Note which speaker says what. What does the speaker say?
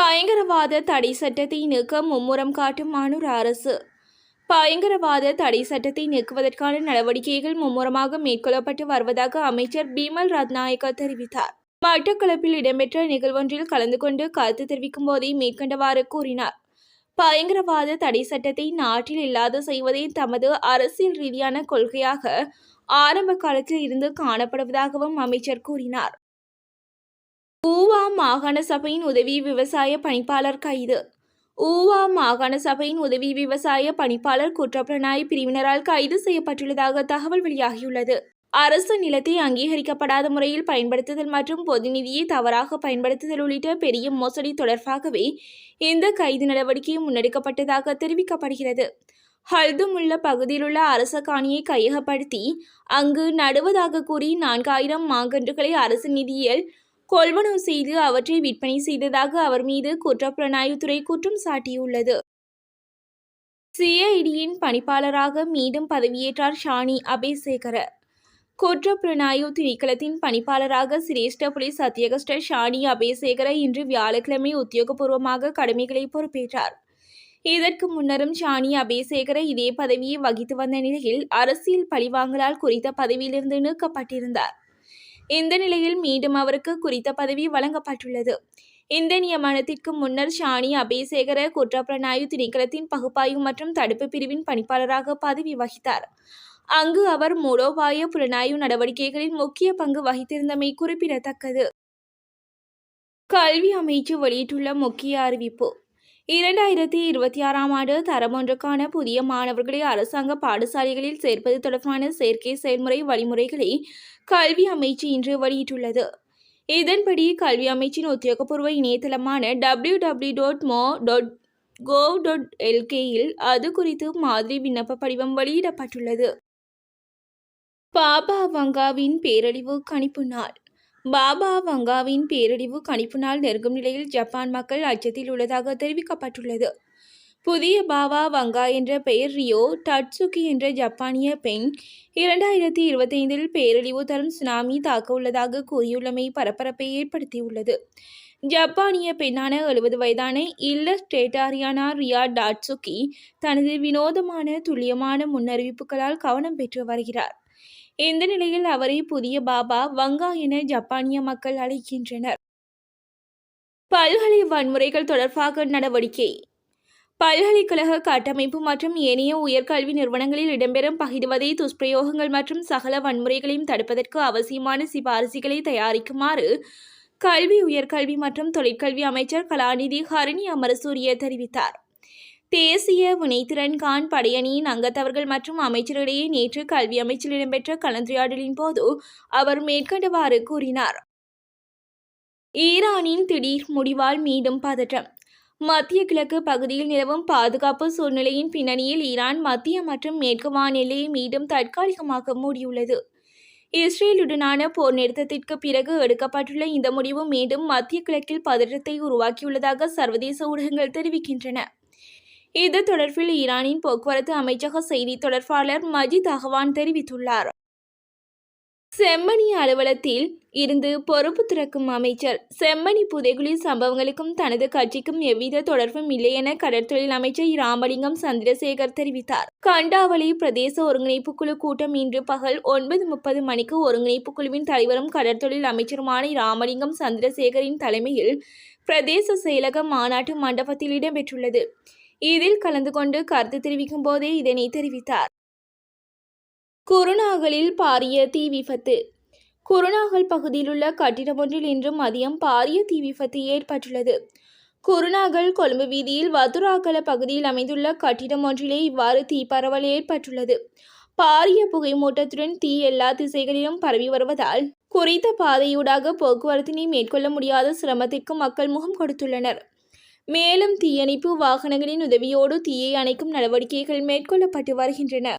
Speaker 1: பயங்கரவாத தடை சட்டத்தை நீக்க மும்முரம் காட்டும் மானூர் அரசு. பயங்கரவாத தடை சட்டத்தை நீக்குவதற்கான நடவடிக்கைகள் மும்முரமாக மேற்கொள்ளப்பட்டு வருவதாக அமைச்சர் பீமல் ரத்நாயக்க தெரிவித்தார். மட்டக்களப்பில் இடம்பெற்ற நிகழ்வொன்றில் கலந்து கொண்டு கருத்து தெரிவிக்கும் போதே மேற்கண்டவாறு கூறினார். பயங்கரவாத தடை சட்டத்தை நாட்டில் இல்லாது செய்வதே தமது அரசியல் ரீதியான கொள்கையாக ஆரம்ப காலத்தில் இருந்து காணப்படுவதாகவும் அமைச்சர் கூறினார். ஊவா மாகாண சபையின் உதவி விவசாய பணிப்பாளர் கைது. ஊவா மாகாண சபையின் உதவி விவசாய பணிப்பாளர் குற்றப்புலனாய் பிரிவினரால் கைது செய்யப்பட்டுள்ளதாக தகவல் வெளியாகியுள்ளது. அரசு நிலத்தை அங்கீகரிக்கப்படாத முறையில் பயன்படுத்துதல் மற்றும் பொது நிதியை தவறாக பயன்படுத்துதல் உள்ளிட்ட பெரிய மோசடி தொடர்பாகவே இந்த கைது நடவடிக்கை முன்னெடுக்கப்பட்டதாக தெரிவிக்கப்படுகிறது. ஹல்துமுல்ல பகுதியிலுள்ள அரச காணியை கையகப்படுத்தி அங்கு நடுவதாக கூறி நான்காயிரம் மாங்கன்றுகளை அரசு நிதியில் கொள்வனவு செய்து அவற்றை விற்பனை செய்ததாக அவர் மீது குற்றப்புலனாய்வுத்துறை குற்றம் சாட்டியுள்ளது. சிஐடியின் பணிப்பாளராக மீண்டும் பதவியேற்றார் ஷானி அபேசேகர. குற்றப்புலனாய்வு திணைக்களத்தின் பணிப்பாளராக சிரேஷ்ட போலீஸ் அத்தியகஸ்ட ஷானி அபேசேகர இன்று வியாழக்கிழமை உத்தியோகபூர்வமாக கடமைகளை பொறுப்பேற்றார். இதற்கு முன்னரும் ஷானி அபேசேகர இதே பதவியை வகித்து வந்த நிலையில் அரசியல் பழிவாங்கலால் குறித்த பதவியிலிருந்து நீக்கப்பட்டிருந்தார். இந்த நிலையில் மீண்டும் அவருக்கு குறித்த பதவி வழங்கப்பட்டுள்ளது. இந்த நியமனத்திற்கு முன்னர் ஷானி அபேசேகர குற்றப்புலனாய்வு திணைக்களத்தின் பகுப்பாய்வு மற்றும் தடுப்பு பிரிவின் பணிப்பாளராக பதவி வகித்தார். அங்கு அவர் மூலோபாய புலனாய்வு நடவடிக்கைகளில் முக்கிய பங்கு வகித்திருந்தமை குறிப்பிடத்தக்கது. கல்வி அமைச்சு வெளியிட்டுள்ள முக்கிய அறிவிப்பு இரண்டாயிரத்தி இருபத்தி ஆறாம் ஆண்டு தரம் ஒன்றுக்கான புதிய மாணவர்களை அரசாங்க பாடசாலைகளில் சேர்ப்பது தொடர்பான சேர்க்கை செயல்முறை வழிமுறைகளை கல்வி அமைச்சு இன்று வெளியிட்டுள்ளது. இதன்படி கல்வி அமைச்சின் உத்தியோகபூர்வ இணையதளமான W W dot moe dot gov dot எல்கேயில் அது குறித்து மாதிரி விண்ணப்ப படிவம் வெளியிடப்பட்டுள்ளது. பாபா வங்காவின் பேரழிவு கணிப்பு நாள். பாபா வங்காவின் பேரழிவு கணிப்பு நாள் நெருங்கும் நிலையில் ஜப்பான் மக்கள் அச்சத்தில் உள்ளதாக தெரிவிக்கப்பட்டுள்ளது. புதிய பாபா வங்கா என்ற பெயர் ரியோ டட்சுகி என்ற ஜப்பானிய பெண் இரண்டாயிரத்தி இருபத்தைந்தில் பேரழிவு தரும் சுனாமி தாக்க உள்ளதாக கூறியுள்ளமை பரபரப்பை ஏற்படுத்தியுள்ளது. ஜப்பானிய பெண்ணான எழுபது வயதான இல்லஸ்ட்ரேட்டாரியானா ரியா டாட்சுகி தனது வினோதமான துல்லியமான முன்னறிவிப்புகளால் கவனம் பெற்று வருகிறார். இந்த நிலையில் அவரை புதிய பாபா வங்கா என ஜப்பானிய மக்கள் அழைக்கின்றனர். பல்கலை வன்முறைகள் தொடர்பாக நடவடிக்கை. பல்கலைக்கழக கட்டமைப்பு மற்றும் ஏனைய உயர்கல்வி நிறுவனங்களில் இடம்பெறும் பகிர்வதை துஷ்பிரயோகங்கள் மற்றும் சகல வன்முறைகளையும் தடுப்பதற்கு அவசியமான சிபாரிசுகளை தயாரிக்குமாறு கல்வி உயர்கல்வி மற்றும் தொழிற்கல்வி அமைச்சர் கலாநிதி ஹரிணி அமரசூரிய தெரிவித்தார். தேசிய வினைத்திறன் கான் படையணியின் அங்கத்தவர்கள் மற்றும் அமைச்சரிடையே நேற்று கல்வி அமைச்சில் இடம்பெற்ற கலந்துரையாடலின் போது அவர் மேற்கண்டவாறு கூறினார். ஈரானின் திடீர் முடிவால் மீண்டும் பதற்றம். மத்திய கிழக்கு பகுதியில் நிலவும் பாதுகாப்பு சூழ்நிலையின் பின்னணியில் ஈரான் மத்திய மற்றும் மேற்கு வானிலையை மீண்டும் தற்காலிகமாக மூடியுள்ளது. இஸ்ரேலுடனான போர் நிறுத்தத்திற்கு பிறகு எடுக்கப்பட்டுள்ள இந்த முடிவு மீண்டும் மத்திய கிழக்கில் பதற்றத்தை உருவாக்கியுள்ளதாக சர்வதேச ஊடகங்கள் தெரிவிக்கின்றன. இது தொடர்பில் ஈரானின் போக்குவரத்து அமைச்சக செய்தி தொடர்பாளர் மஜித் அகவான் தெரிவித்துள்ளார். செம்மணி அலுவலத்தில் இருந்து பொறுப்பு துறக்கும் அமைச்சர் செம்மணி புதைகுழி சம்பவங்களுக்கும் தனது கட்சிக்கும் எவ்வித தொடர்பும் இல்லை என கடற்தொழில் அமைச்சர் ராமலிங்கம் சந்திரசேகர் தெரிவித்தார். கண்டாவளி பிரதேச ஒருங்கிணைப்பு குழு கூட்டம் இன்று பகல் ஒன்பது முப்பது மணிக்கு ஒருங்கிணைப்பு குழுவின் தலைவரும் கடற்தொழில் அமைச்சருமான ராமலிங்கம் சந்திரசேகரின் தலைமையில் பிரதேச செயலக மாநாட்டு மண்டபத்தில் இடம்பெற்றுள்ளது. இதில் கலந்து கொண்டு கருத்து தெரிவிக்கும் போதே இதனை தெரிவித்தார். குருநாகலில் பாரிய தீ விபத்து. குருநாகல் பகுதியில் உள்ள கட்டிடம் ஒன்றில் இன்று மதியம் பாரிய தீ விபத்து ஏற்பட்டுள்ளது. குருநாகல் கொழும்பு வீதியில் வதுராகல பகுதியில் அமைந்துள்ள கட்டிடம் ஒன்றிலே இவ்வாறு தீ பரவல் ஏற்பட்டுள்ளது. பாரிய புகை மூட்டத்துடன் தீ எல்லா திசைகளிலும் பரவி வருவதால் குறித்த பாதையூடாக போக்குவரத்தினை மேற்கொள்ள முடியாத சிரமத்திற்கு மக்கள் முகம் கொடுத்துள்ளனர். மேலும் தீயணைப்பு வாகனங்களின் உதவியோடு தீயை அணைக்கும் நடவடிக்கைகள் மேற்கொள்ளப்பட்டு வருகின்றன.